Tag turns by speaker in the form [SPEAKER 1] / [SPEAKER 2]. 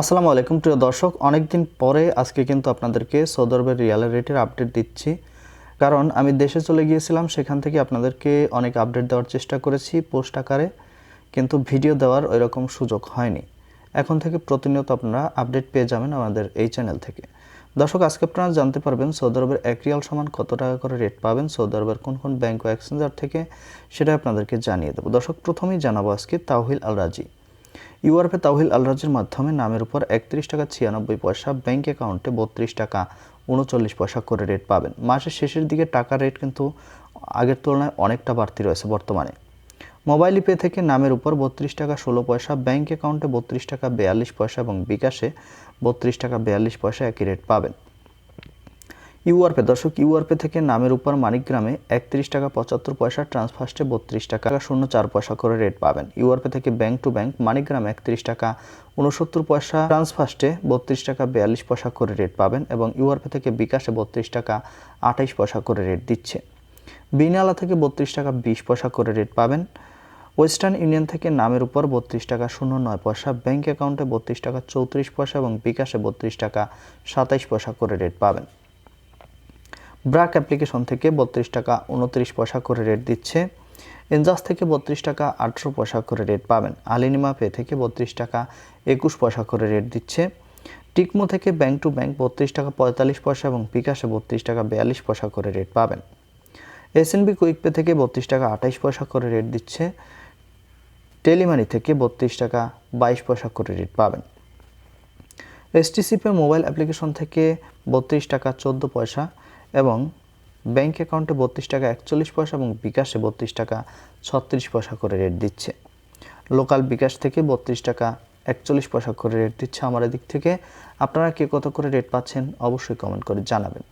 [SPEAKER 1] আসসালামু আলাইকুম, প্রিয় দর্শক। অনেকদিন পরে আজকে কিন্তু আপনাদেরকে সৌদি রিয়ালের রেটের আপডেট দিচ্ছি। কারণ আমি দেশে চলে গিয়েছিলাম, সেখান থেকে আপনাদেরকে অনেক আপডেট দেওয়ার চেষ্টা করেছি পোস্ট আকারে, কিন্তু ভিডিও দেওয়ার ওইরকম সুযোগ হয়নি। এখন থেকে প্রতিনিয়ত আপনারা আপডেট পেয়ে যাবেন আমাদের এই চ্যানেল থেকে। দর্শক, আজকে আপনারা জানতে পারবেন সৌদি আরবের এক রিয়াল সমান কত টাকা করে রেট পাবেন সৌদি আরবের কোন কোন ব্যাংক ও এক্সচেঞ্জার থেকে সেটা আপনাদেরকে জানিয়ে দেবো। দর্শক, প্রথমেই জানাব আজকে তাওহিল আল রাজি ইউআরপে তাহিল আলরাজের মাধ্যমে নামের উপর একত্রিশ টাকা ছিয়ানব্বই পয়সা ব্যাঙ্ক অ্যাকাউন্টে বত্রিশ টাকা উনচল্লিশ পয়সা করে রেট পাবেন। মাসের শেষের দিকে টাকার রেট কিন্তু আগের তুলনায় অনেকটা বাড়তি রয়েছে বর্তমানে। মোবাইল পে থেকে নামের উপর বত্রিশ টাকা ষোলো পয়সা ব্যাঙ্ক অ্যাকাউন্টে বত্রিশ টাকা বেয়াল্লিশ পয়সা এবং বিকাশে বত্রিশ টাকা বেয়াল্লিশ পয়সা একই রেট পাবেন। ইউআরপে, দর্শক, ইউআরপে থেকে নামের উপর মানিকগ্রামে একত্রিশ টাকা পঁচাত্তর পয়সা, ট্রান্সফার্স্টে বত্রিশ টাকা, শূন্য চার পয়সা করে রেট পাবেন। ইউআরপে থেকে ব্যাংক টু ব্যাংক মানিকগ্রাম একত্রিশ টাকা উনসত্তর পয়সা, ট্রান্সফার্স্টে বত্রিশ টাকা বিয়াল্লিশ পয়সা করে রেট পাবেন এবং ইউআরপে থেকে বিকাশে বত্রিশ টাকা আঠাইশ পয়সা করে রেট দিচ্ছে। বিনালা থেকে বত্রিশ টাকা বিশ পয়সা করে রেট পাবেন। ওয়েস্টার্ন ইউনিয়ন থেকে নামের উপর বত্রিশ টাকা শূন্য নয় পয়সা, ব্যাংক অ্যাকাউন্টে বত্রিশ টাকা চৌত্রিশ পয়সা এবং বিকাশে বত্রিশ টাকা সাতাইশ পয়সা করে রেট পাবেন। ব্রাক অ্যাপ্লিকেশন থেকে বত্রিশ টাকা উনত্রিশ পয়সা করে রেট দিচ্ছে। এনজাস থেকে বত্রিশ টাকা আঠেরো পয়সা করে রেট পাবেন। আলিনিমা পে থেকে বত্রিশ টাকা একুশ পয়সা করে রেট দিচ্ছে। টিকমো থেকে ব্যাংক টু ব্যাংক বত্রিশ টাকা পঁয়তাল্লিশ পয়সা এবং বিকাশে বত্রিশ টাকা বিয়াল্লিশ পয়সা করে রেট পাবেন। এসএনবি কুইক পে থেকে বত্রিশ টাকা আঠাইশ পয়সা করে রেট দিচ্ছে। টেলিমানি থেকে বত্রিশ টাকা বাইশ পয়সা করে রেট পাবেন। এসটিসি পে মোবাইল অ্যাপ্লিকেশন থেকে বত্রিশ টাকা চোদ্দ পয়সা এবং ব্যাংক অ্যাকাউন্টে বত্রিশ টাকা একচল্লিশ পয়সা এবং বিকাশে বত্রিশ টাকা ছত্রিশ পয়সা করে রেট দিচ্ছে। লোকাল বিকাশ থেকে বত্রিশ টাকা একচল্লিশ পয়সা করে রেট দিচ্ছে। আমার দিক থেকে আপনারা কে কত করে রেট পাচ্ছেন অবশ্যই কমেন্ট করে জানাবেন।